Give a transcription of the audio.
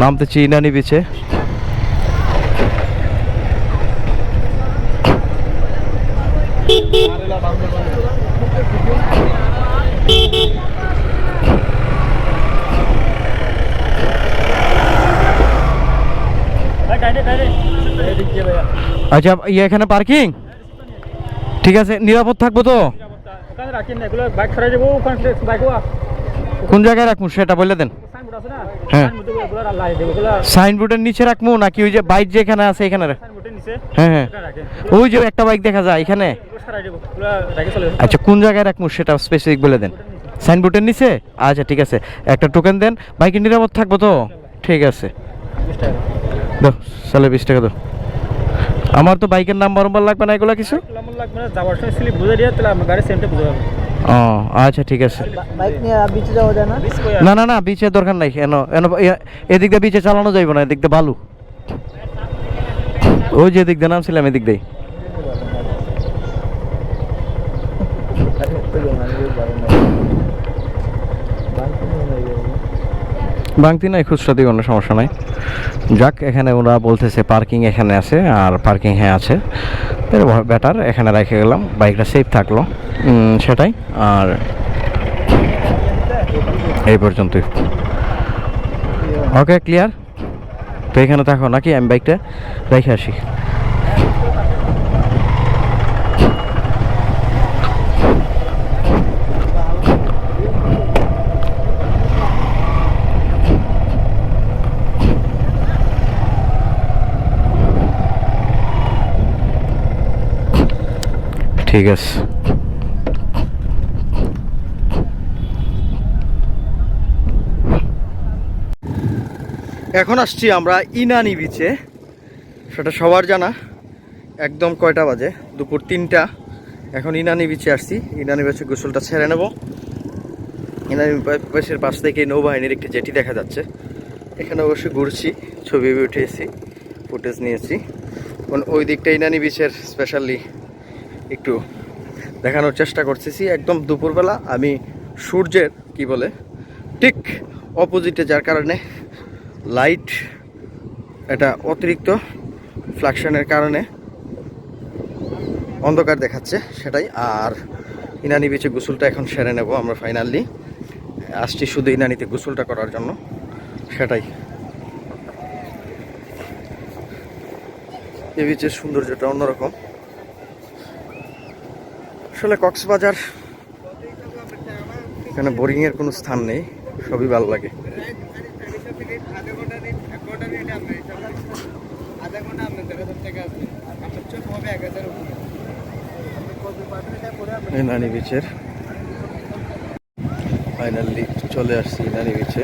নামতেছি ইনানি বিচে আচ্ছা ইয়ে এখানে পার্কিং ঠিক আছে, নিরাপদ থাকব তো? এগুলো বাইক বাইক কোন জায়গায় রাখব সেটা বলে দেন। হ্যাঁ। সাইনবোর্ডের নিচে রাখব নাকি ওই যে বাইক যেখানে আছে এখানে হ্যাঁ হ্যাঁ। ওই যে একটা বাইক দেখা যায় এখানে। আচ্ছা কোন জায়গায় রাখব সেটা স্পেসিফিক বলে দেন। সাইনবোর্ডের নিচে? আচ্ছা ঠিক আছে। একটা টোকেন দেন। বাইকে নিরাপদ থাকব তো? ঠিক আছে। দাও, সালে বিশ টাকা দাও। আমার তো বাইকের নাম্বার লাগবে না এগুলো কিছু? লাগবে না, যাওয়ার সময় স্লিপ বুঝে দিয়ে তাহলে আমার গাড়ির সেন্টে বুঝে যাবে ও আচ্ছা ঠিক আছে। বিচে না? না না বিচের দরকার নাই। এন এন এদিক দিয়ে বিচে চালানো যাইব না এদিক দিয়ে বালু। ওই যে এদিক দিয়ে নামছিলাম এদিক দিয়ে। বাংতি নাই খুচরা দিয়ে কোনো সমস্যা নাই। যাক এখানে ওরা বলতেছে পার্কিং এখানে আছে আর পার্কিং হ্যাঁ আছে। বেটার এখানে রেখে গেলাম, বাইকটা সেফ থাকল। সেটাই। আর এই পর্যন্তই। ওকে ক্লিয়ার তো এখানে থাকো নাকি? আমি বাইকটা রেখে আসি। ঠিক আছে। এখন আসছি আমরা ইনানি বিচে সেটা সবার জানা। একদম কয়টা বাজে? দুপুর তিনটা। এখন ইনানি বিচে আসছি। ইনানি বিচে গোসলটা ছেড়ে নেব। ইনানি বিচের পাশ থেকে নৌবাহিনীর একটি জেটি দেখা যাচ্ছে। এখানে অবশ্যই ঘুরছি, ছবি উঠিয়েছি ফুটেজ নিয়েছি। ওই দিকটা ইনানি বিচের স্পেশালি একটু দেখানোর চেষ্টা করতেছি। একদম দুপুরবেলা আমি সূর্যের, কি বলে, ঠিক অপোজিটে যার কারণে লাইট এটা অতিরিক্ত ফ্লাকশনের কারণে অন্ধকার দেখাচ্ছে সেটাই। আর ইনানি বিচে গোসলটা এখন সেরে নেব আমরা ফাইনালি আসছি শুধু ইনানিতে গোসলটা করার জন্য, সেটাই। এ বিচের সৌন্দর্যটা অন্যরকম। আসলে কক্সবাজার, এখানে বোরিংয়ের কোনো স্থান নেই, সবই ভালো লাগে। নানি বিচের ফাইনালি চলে আসছি নানি বিচে